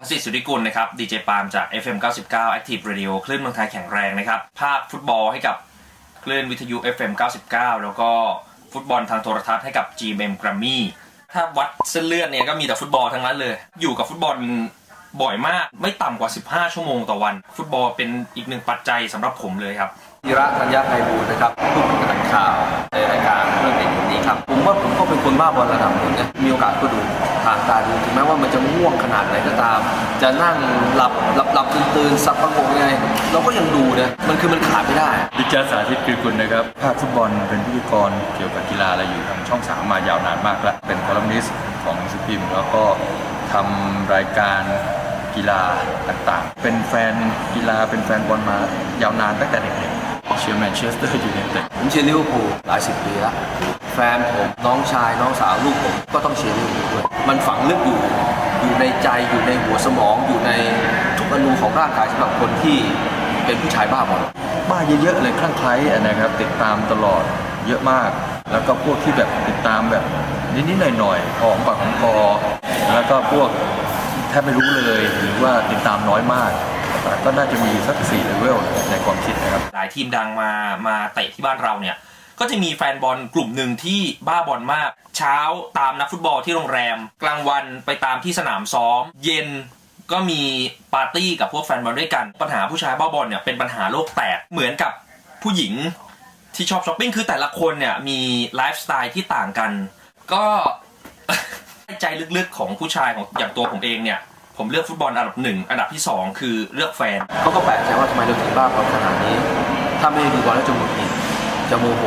พสิทธิ์สุริกุลนะครับดีเจปาล์มจาก FM 99 Active Radio คลื่นเมืองไทยแข็งแรงนะครับภาคฟุตบอลให้กับคลื่นวิทยุ FM 99 แล้วก็ฟุตบอลทางโทรทัศน์ให้กับ GMM Grammy ถ้าวัดเส้นเลือดเนี่ยก็มีแต่ฟุตบอลทั้งนั้นเลย อยู่กับฟุตบอลบ่อยมากไม่ต่ำกว่า 15 ชั่วโมงต่อวัน ฟุตบอลเป็นอีกหนึ่งปัจจัยสำหรับผมเลยครับธีระธัญญาไพบูลย์นะครับผู้ประกาศข่าวในรายการเรื่องเด็กคนนี้ครับผมว่าผมก็เป็นคนบ้าบอลระดับหนึ่งนะมีโอกาสก็ดู ม้ว่ามันจะง่วงขนาดไหนก็ตาม จะนั่งหลับหลับหลับตื่นตื่นสับประงกยังไงเราก็ยังดูนะมันคือมันขาดไม่ได้ดิจาสาธิตคือคุณนะครับภาคฟุตบอลเป็นพิธีกรเกี่ยวกับกีฬาอะไรอยู่ทางช่องสามมายาวนานมากแล้วเป็นคอลัมนิสต์ของหนังสือพิมพ์แล้วก็ทำรายการกีฬาต่างๆ เป็นแฟนกีฬาเป็นแฟนบอลมายาวนานตั้งแต่เด็กๆเชียร์แมนเชสเตอร์ยูไนเต็ดผมเชียร์ลิเวอร์พูลหลายสิบปีแล้วแฟนผมน้องชายน้องสาวลูกผมก็ต้องเชียร์ลิเวอร์พูลด้วยมันฝังลึกอยู่อยู่ในใจอยู่ในหัวสมองอยู่ในทุกอนูของร่างกายสำหรับคนที่เป็นผู้ชายบ้าบอลบ้าเยอะๆเลยคลั่งไคล้นะครับติดตามตลอดเยอะมาก แล้วก็พวกที่แบบติดตามแบบนิดๆหน่อยๆหอมปากหอมคอแล้วก็พวกแทบไม่รู้เลยหรือว่าติดตามน้อยมากก็น่าจะมีสักสี่เลเวลในความคิดนะครับหลายทีมดังมามาเตะที่บ้านเราเนี่ย ก็จะมีแฟนบอลกลุ่มหนึ่งที่บ้าบอลมาก เช้าตามนักฟุตบอลที่โรงแรม กลางวันไปตามที่สนามซ้อม เย็นก็มีปาร์ตี้กับพวกแฟนบอลด้วยกัน ปัญหาผู้ชายบ้าบอลเนี่ยเป็นปัญหาโลกแตกเหมือนกับผู้หญิงที่ชอบช้อปปิ้งคือแต่ละคนเนี่ยมีไลฟ์สไตล์ที่ต่างกัน ก็ใจลึกๆของผู้ชายของอย่างตัวผมเองเนี่ยผมเลือกฟุตบอลอันดับหนึ่งอันดับที่สองคือเลือกแฟนเขาก็แปลกใจว่าทำไมเราถึงบ้าบอลขนาดนี้ ถ้าไม่ด้ดูบอลแล้วจะหงุดหงิด จะโมโห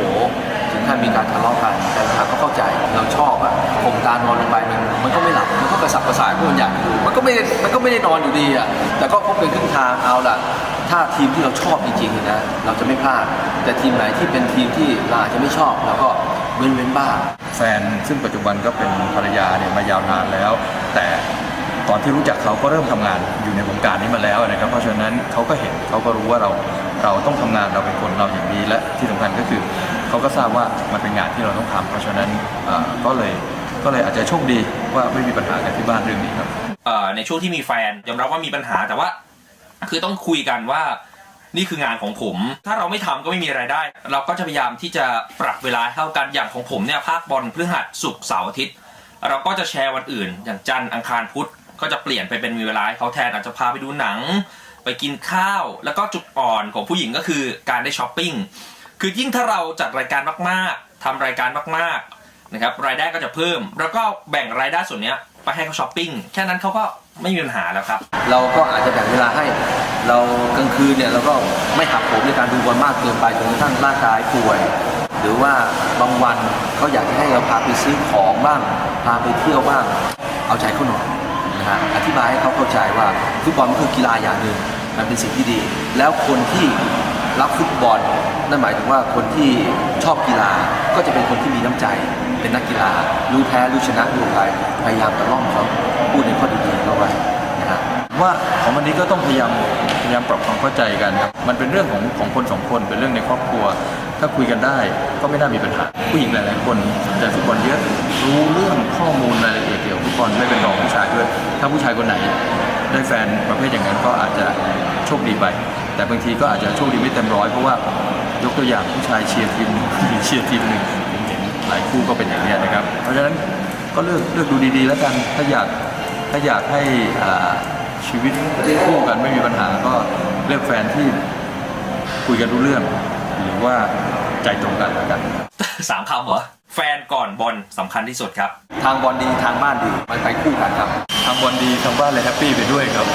ถึงขั้นมีการทะเลาะกัน แต่ทางเขาเข้าใจเราชอบอะผมตานอนลงไปมันมันก็ไม่หลับมันก็กระสับกระส่ายเพราะมันอยากดูมันก็ไม่มันก็ไม่ได้นอนอยู่ดีอะแต่ก็พบเป็นครึ่งทางเอาล่ะ ถ้าทีมที่เราชอบจริงๆนะเราจะไม่พลาด แต่ทีมไหนที่เป็นทีมที่เราอาจจะไม่ชอบเราก็เว้นเว้นบ้างแฟนซึ่งปัจจุบันก็เป็นภรรยาเนี่ยมายาวนานแล้ว แต่ อนที่รู้จักเขาก็เริ่มทำงานอยู่ในวงการนี้มาแล้วนะครับ เพราะฉะนั้นเขาก็เห็นเขาก็รู้ว่าเราเราต้องทำงานเราเป็นคนเราอย่างนี้และที่สำคัญก็คือเขาก็ทราบว่ามันเป็นงานที่เราต้องทำเพราะฉะนั้นก็เลยก็เลยอาจจะโชคดีว่าไม่มีปัญหากันที่บ้านเรื่องนี้ครับในช่วงที่มีแฟนยอมรับว่ามีปัญหาแต่ว่า คือต้องคุยกันว่านี่คืองานของผม ถ้าเราไม่ทำก็ไม่มีไรายได้ เราก็จะพยายามที่จะปรับเวลาเข้ากันอย่างของผมเนี่ยภาคบอลพฤหัสศุกร์เสาร์อาทิตย์ เราก็จะแชร์วันอื่น อย่างจันทร์อังคารพุธ ก็จะเปลี่ยนไปเป็นมีเวลาให้เขาแทนอาจจะพาไปดูหนัง ไปกินข้าว แล้วก็จุดอ่อนของผู้หญิงก็คือการได้ช้อปปิ้งคือยิ่งถ้าเราจัดรายการมากๆทำรายการมากๆนะครับรายได้ก็จะเพิ่ม แล้วก็แบ่งรายได้ส่วนนี้ไปให้เขาช้อปปิ้งแค่นั้นเขาก็ไม่มีปัญหาแล้วครับ เราก็อาจจะแบ่งเวลาให้ เรากลางคืนเนี่ยเราก็ไม่หักโหมในการดูบอลมากเกินไปจนกระทั่งร่างกายป่วย หรือว่าบางวันเขาอยากจะให้เราพาไปซื้อของบ้าง พาไปเที่ยวบ้าง เอาใจเขาหน่อย นะฮะอธิบายให้เขาเข้าใจว่าฟุตบอลมันคือกีฬาอย่างหนึ่งมันเป็นสิ่งที่ดี แล้วคนที่รักฟุตบอลนั่นหมายถึงว่าคนที่ชอบกีฬาก็จะเป็นคนที่มีน้ำใจ เป็นนักกีฬารู้แพ้รู้ชนะรู้อะไรพยายามตะล่อมเขาพูดในข้อดีๆเขาไว้นะฮะว่าของวันนี้ก็ต้องพยายามพยายามปรับความเข้าใจกันครับมันเป็นเรื่องของของคนสองคนเป็นเรื่องในครอบครัว ถ้าคุยกันได้ก็ไม่น่ามีปัญหา ผู้หญิงหลาย ๆ คนสนใจฟุตบอลเยอะ รู้เรื่องข้อมูลรายละเอียดเกี่ยวกับฟุตบอลไม่เป็นรองผู้ชายด้วย ถ้าผู้ชายคนไหนได้แฟนประเภทอย่างนั้นก็อาจจะโชคดีไป แต่บางทีก็อาจจะโชคดีไม่เต็มร้อยเพราะว่ายกตัวอย่างผู้ชายเชียร์ทีมหนึ่งผู้หญิงเชียร์ทีมหนึ่งผมเห็นหลายคู่ก็เป็นอย่างนี้นะครับ เพราะฉะนั้นก็เลือกเลือกดูดีๆ แล้วกันถ้าอยากถ้าอยากให้อ่าชีวิตคู่กันไม่มีปัญหาก็เลือกแฟนที่คุยกันรู้เรื่อง หรือว่าใจตรงกันแล้วกันสามคำเหรอ แฟนก่อนบอลสำคัญที่สุดครับ ทางบอลดีทางบ้านดีมันไปคู่กันครับทำบอลดีทำบ้านเลยแฮปปี้ไปด้วยครับ